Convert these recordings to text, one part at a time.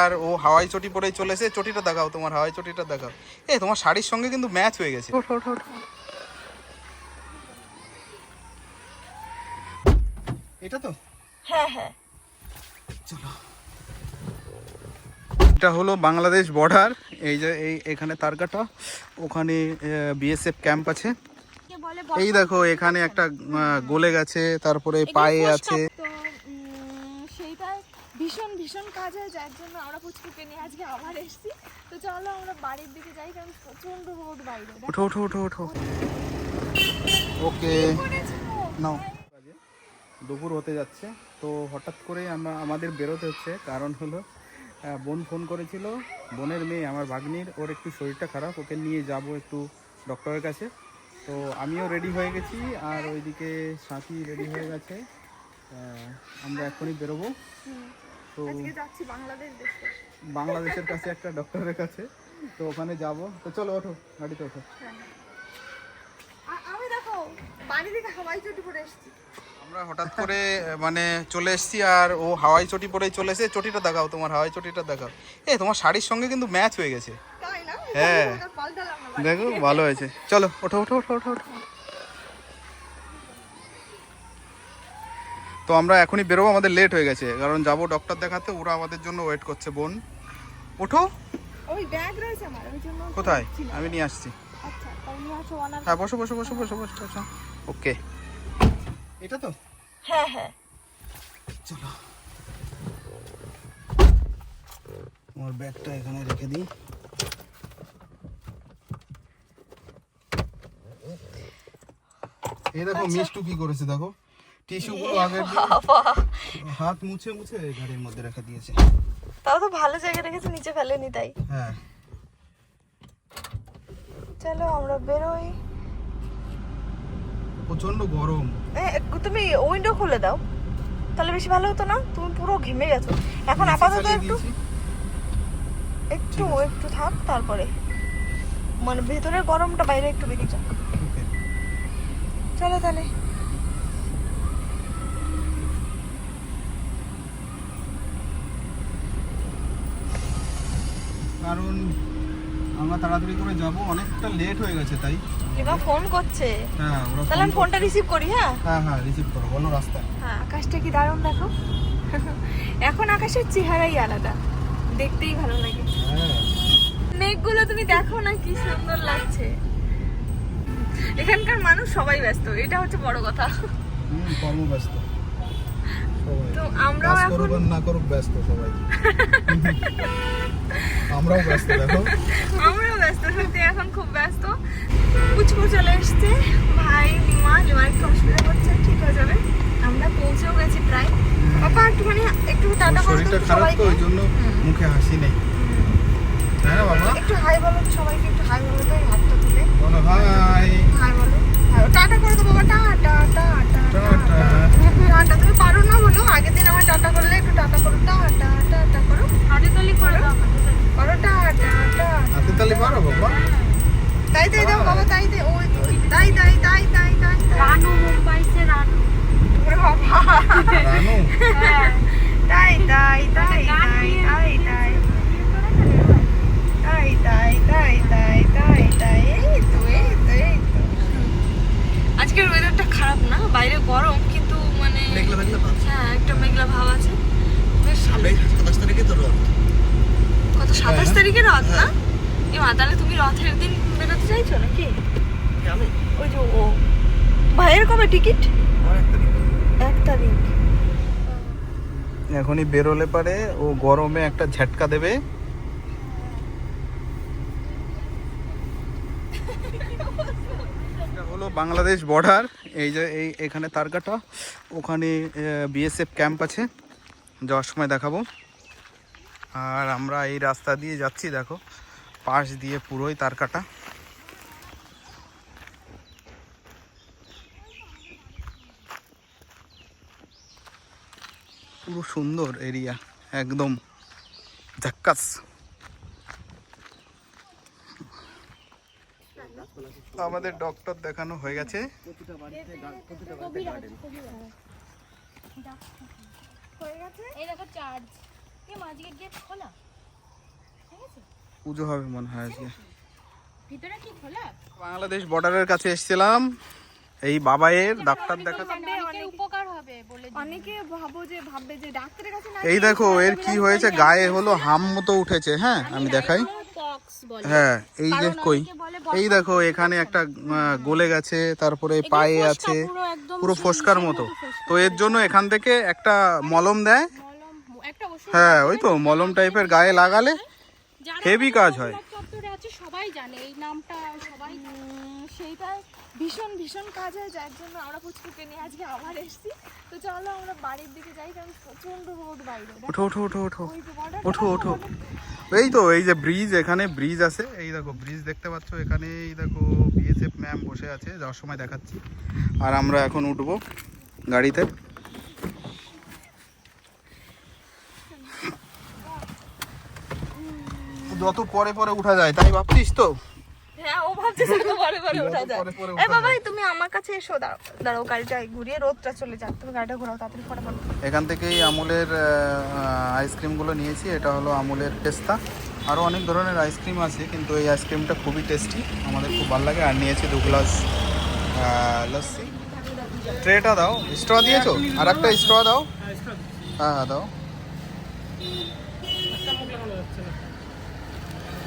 আর ও হাওয়াই চটি পরেই চলে এসে চটিটা দেখাও তোমার হাওয়াই চটিটা দেখাও। এ তোমার শাড়ির সঙ্গে কিন্তু ম্যাচ হয়ে গেছে। ওঠো ওঠো ওঠো। এটা তো? হ্যাঁ হ্যাঁ। এটা হলো বাংলাদেশ বর্ডার। এই যে এই এখানে তারকাটা। ওখানে বিএসএফ ক্যাম্প আছে। এই দেখো এখানে একটা গলে গেছে তারপরে পায়ে আছে তো উম, সেইটা ভীষণ ভীষণ কাজ হয় যার জন্য আমরা পুচকুকে নিয়ে আজকে আবার এসেছি। তো চলো আমরা বাড়ির দিকে যাই কারণ প্রচণ্ড রোদ বাইরে ওঠো ওঠো ওঠো ওঠো। ওকে। নাও। দুপুর হতে যাচ্ছে তো হঠাৎ করে আমরা আমাদের বেরোতে হচ্ছে কারণ হলো বোন ফোন করেছিল বোনের মেয়ে আমার ভাগ্নির ওর একটু শরীরটা খারাপ ওকে নিয়ে যাব একটু ডক্টরের কাছে। তো আমিও রেডি হয়ে গেছি আর ওইদিকে সাথী রেডি হয়ে গেছে আমরা এখনই বেরোবো। তো বাংলাদেশের কাছে একটা ডক্টরের কাছে। তো ওখানে যাব। তো চলো ওঠো গাড়িতে ওঠো। হ্যাঁ। আমি দেখো বাড়ি থেকে হাওয়াই চটি পরে এসেছি। আমরা হঠাৎ করে মানে চলে এসেছি আর ও হাওয়াই চটি পরেই চলে এসে চটিটা দেখাও তোমার হাওয়াই চটিটা দেখাও। এ তোমার শাড়ির সঙ্গে কিন্তু ম্যাচ হয়ে গেছে। হ্যাঁ। দেখো ভালো হয়েছে। চলো ওঠো ওঠো ওঠো ওঠো ওঠো। তো আমরা এখনই বেরোবো আমাদের লেট হয়ে গেছে। কারণ যাব ডক্টর দেখাতে ওরা আমাদের জন্য ওয়েট করছে বোন। ওঠো। ওই ব্যাগ রয়েছে আমার ওই জন্য কোথায়? আমি নিয়ে আসছি। আচ্ছা নিয়ে আসো হ্যাঁ বসো বসো বসো বসো বসো বসো। ওকে। এটা তো? হ্যাঁ হ্যাঁ। চলো। আমার ব্যাগটা এখানে রেখে দিই। এই দেখো মিষ্টু কি করেছে দেখো। টিস্যু গুলো আগের হাত মুছে মুছে গাড়ির মধ্যে রেখে দিয়েছে। তাও তো ভালো জায়গা রেখেছে নিচে ফেলেনি তাই। হ্যাঁ। চলো আমরা বেরোই। প্রচণ্ড গরম। তুমি উইন্ডো খুলে দাও। তাহলে বেশি ভালো হতো না? তুমি পুরো ঘেমে গেছো। এখন আপাতত একটু একটু একটু থাক তারপরে। মানে ভেতরের গরমটা বাইরে একটু বেরিয়ে যাক। চলো তাহলে। কারণ আমরা তাড়াতাড়ি করে যাব অনেকটা লেট হয়ে গেছে তাই। এবার ফোন করছে। হ্যাঁ ওরা তাহলে আমি ফোনটা রিসিভ করি হ্যাঁ? হ্যাঁ হ্যাঁ রিসিভ করো বলো রাস্তায়। হ্যাঁ আকাশটা কি দারুণ দেখো। এখন আকাশের চেহারাই আলাদা। দেখতেই ভালো লাগে। হ্যাঁ। মেঘগুলো তুমি দেখো না কি সুন্দর লাগছে। এখানকার মানুষ সবাই ব্যস্ত এটা হচ্ছে বড় কথা। হুম, কর্মব্যস্ত তো আমরাও এখন না করুক ব্যস্ত সবাই। আমরাও ব্যস্ত দেখো। আমরাও ব্যস্ত সত্যি এখন খুব ব্যস্ত। পুচকু চলে এসছে। ভাই লিমা লিমা একটু অসুবিধা করছে ঠিক হয়ে যাবে। আমরা পৌঁছেও গেছি প্রায়। বাবা একটুখানি একটু টাটা করো শরীরটা খারাপ তো ওই জন্য মুখে হাসি নেই। হ্যাঁ বাবা? একটু হাই বলো সবাইকে একটু হাই বলো তো হাতটা তুলে। বলো হাই। টাটা করে তো বাবা টাটা টাটা টাটা। টাটা তুমি পারো না বলো আগের রথের দিন বেরোতে চাইছো নাকি? আমি ওই যে ও। ভাইয়ের কবে টিকিট? এক তারিখ। এখনই বেরোলে পারে ও গরমে একটা ঝটকা দেবে। এটা হলো বাংলাদেশ বর্ডার এই যে এই এখানে তারকাটা। ওখানে বিএসএফ ক্যাম্প আছে। যাওয়ার সময় দেখাবো। আর আমরা এই রাস্তা দিয়ে যাচ্ছি দেখো। পাশ দিয়ে পুরোই তারকাটা পুরো সুন্দর এরিয়া, একদম। ঝাক্কাস। আমাদের ডক্টর দেখানো হয়ে গেছে। হয়ে গেছে এই দেখো চার্জ এ মাঝিকে গেট খোলা? পুজো হবে মনে হয় আজকে। ভিতরে কি খোলা? বাংলাদেশ বর্ডারের কাছে এসেছিলাম। এই বাবাইয়ের ডাক্তার দেখা অনেকের উপকার হবে বলে দিই। অনেকে ভাবো যে ভাববে যে ডাক্তারের কাছে না এই দেখো এর কি হয়েছে? গায়ে হলো হাম মতো উঠেছে হ্যাঁ? আমি দেখাই। হ্যাঁ এই যে কই? এই দেখো এখানে একটা গলে গেছে তারপরে পায়ে আছে পুরো ফোসকার মতো। তো এর জন্য এখান থেকে একটা মলম দেয়। মলম একটা ওষুধ হ্যাঁ ওই তো মলম টাইপের গায়ে লাগালে হেভি কাজ হয়। চত্বরে আছে সবাই জানে এই নামটা সবাই। সেইটা ভীষণ ভীষণ কাজ হয় যার জন্য আমরা পুচকুকে নিয়ে আজকে আবার এসেছি। তো চলো আমরা বাড়ির দিকে যাই কারণ প্রচণ্ড রোদ বাইরে ওঠো ওঠো ওঠো ওঠো। ওঠো ওঠো। এই তো এই যে ব্রিজ এখানে ব্রিজ আছে। এই দেখো ব্রিজ দেখতে পাচ্ছ এখানে এই দেখো বিএসএফ ম্যাম বসে আছে যাওয়ার সময় দেখাচ্ছি। আর আমরা এখন উঠবো গাড়িতে। যত পরে পরে উঠা যায় তাই ভাবছিস তো? হ্যাঁ ও ভাবছে সেটা পরে পরে ওঠা যায়। এ বাবা তুমি আমার কাছে এসো দাঁড়াও দাঁড়াও গাড়িটা ঘুরিয়ে রোদটা চলে যাক। তুমি গাড়িটা ঘোরাও তাড়াতাড়ি ফটাফট। এখান থেকেই আমুলের আইসক্রিমগুলো নিয়েছি এটা হলো আমুলের পেস্তা আরও অনেক ধরনের আইসক্রিম আছে কিন্তু এই আইসক্রিমটা খুবই টেস্টি আমাদের খুব ভালো লাগে। আর নিয়েছি দু গ্লাস লস্যি। ট্রেটা দাও স্ট্র দিয়েছ? আর একটা স্ট্র দাও। হ্যাঁ হ্যাঁ দাও।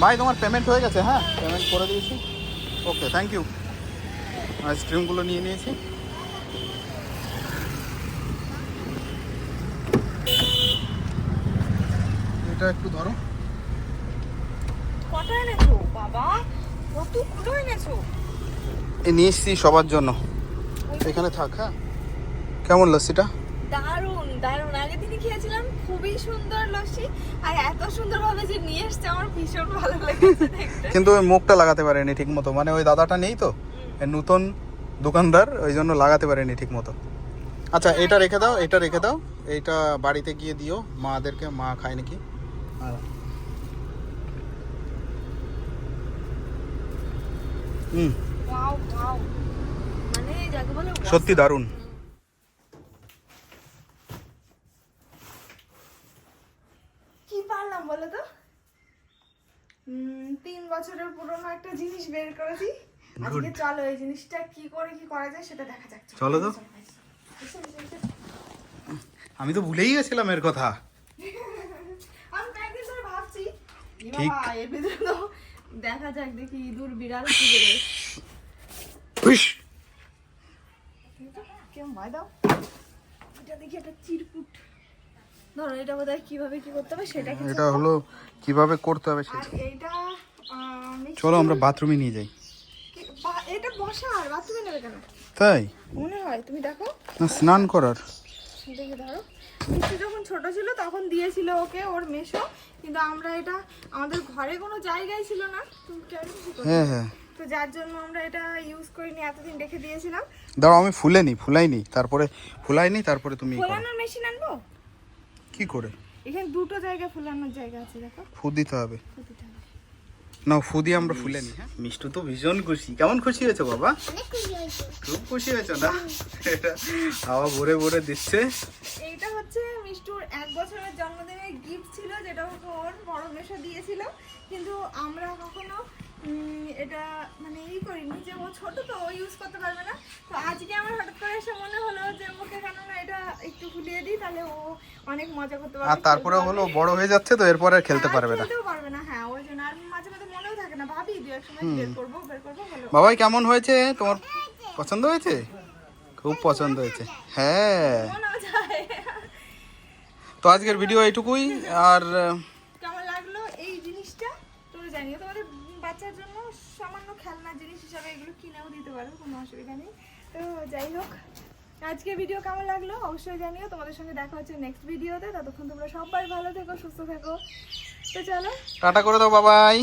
ভাই তোমার পেমেন্ট হয়ে গেছে হ্যাঁ? পেমেন্ট করে দিয়েছি। ওকে থ্যাংক ইউ আইসক্রিমগুলো নিয়ে নিয়েছি। এটা একটু ধরো। কটা এনেছো? বাবা কতগুলো এনেছো? এ নিয়ে এসছি সবার জন্য। এখানে থাক হ্যাঁ? কেমন লস্যিটা? দারুণ দারুণ আগের দিনই খেয়েছিলাম খুবই সুন্দর লস্যি আর এত সুন্দর ভাবে যে নিয়ে এসছে আমার ভীষণ ভালো লেগেছে দেখতে। কিন্তু ওই মুখটা লাগাতে পারেনি ঠিক মতো মানে ওই দাদাটা নেই তো? নতুন দোকানদার ওই জন্য লাগাতে পারেনি ঠিক মতো আচ্ছা এটা রেখে দাও এটা রেখে দাও। এইটা বাড়িতে গিয়ে দিও মাদেরকে মা খায় নাকি? হুম। মানে সত্যি দারুণ কি পারলাম বলো তো উম, তিন বছরের পুরনো একটা জিনিস বের করেছি আজকে চলো এই জিনিসটা কি করে কি করা যায় সেটা দেখা যাক। চলো তো। আমি তো ভুলেই গেছিলাম এর কথা। আমি কয়েকদিন ধরে ভাবছি ঠিক। এর ভিতরে তো দেখা যাক দেখি ইঁদুর বিড়াল কি বেরোয়! কেমন ভয় দাও এটা দেখি একটা চিরকুট। ধরো এটা বোধহয় কীভাবে কি করতে হবে সেটা এটা হলো কীভাবে করতে হবে সেটা। এইটা চলো আমরা বাথরুমে নিয়ে যাই। এটা বসার বাথরুমে নেবে কেন? তাই? মনে হয় তুমি দেখো। না স্নান করার। দেখে ধরো। মিষ্টি যখন ছোট ছিল তখন দিয়েছিল ওকে ওর মেশো কিন্তু আমরা এটা আমাদের ঘরে কোনো জায়গায় ছিল না। তুমি? হ্যাঁ হ্যাঁ। তো যার জন্য আমরা এটা ইউজ করিনি এতদিন রেখে দিয়েছিলাম। দাঁড়াও আমি ফুলেনি ফুলাইনি তারপরে ফুলাইনি তারপরে তুমি। ফোলানোর মেশিন আনব? কি করে? এখানে দুটো জায়গা ফোলানোর জায়গা আছে দেখো। ফু দিতে হবে। প্রতিটা। না ফু দিয়ে আমরা ফুলে নি হ্যাঁ? মিষ্টু তো ভীষণ খুশি। কেমন খুশি হয়েছে বাবা? খুব খুশি হয়েছে না? এটা হাওয়া ভরে ভরে দিচ্ছে। এইটা হচ্ছে মিষ্টুর এক বছরের জন্মদিনের গিফট ছিল যেটা ওর বড় মেশো দিয়েছিল। কিন্তু আমরা কখনো এটা মানে ই করিনি যে ও ছোট তো ও ইউজ করতে পারবে না। তো আজকে আমার হঠাৎ করে এসে মনে হলো যে ওকে কেন না এটা একটু ফুলিয়ে দিই তাহলে ও অনেক মজা করতে পারবে আর তারপরে হলো বড় হয়ে যাচ্ছে তো এরপর আর খেলতে পারবে না। খেলতেও পারবে না হ্যাঁ ওই জন্য আর মাঝে মাঝে মনেও থাকে না ভাবি দু এক সময় বের করব বের করব হলো বাবাই কেমন হয়েছে? তোমার পছন্দ হয়েছে? খুব পছন্দ হয়েছে। হ্যাঁ। তো আজকের ভিডিও এইটুকুই আর কেমন লাগল এই জিনিসটা? তোমরা জানিও তোমাদের বাচ্চার জন্য সামান্য খেলনা জিনিস হিসাবে এগুলো কিনেও দিতে পারো কোনো অসুবিধা নেই। তো যাই হোক আজকে ভিডিও কেমন লাগল অবশ্যই জানিও। তোমাদের সঙ্গে দেখা হচ্ছে নেক্সট ভিডিওতে ততক্ষণ তোমরা সবাই ভালো থেকো সুস্থ থেকো। তো চলো। টাটা করে দাও বাবাই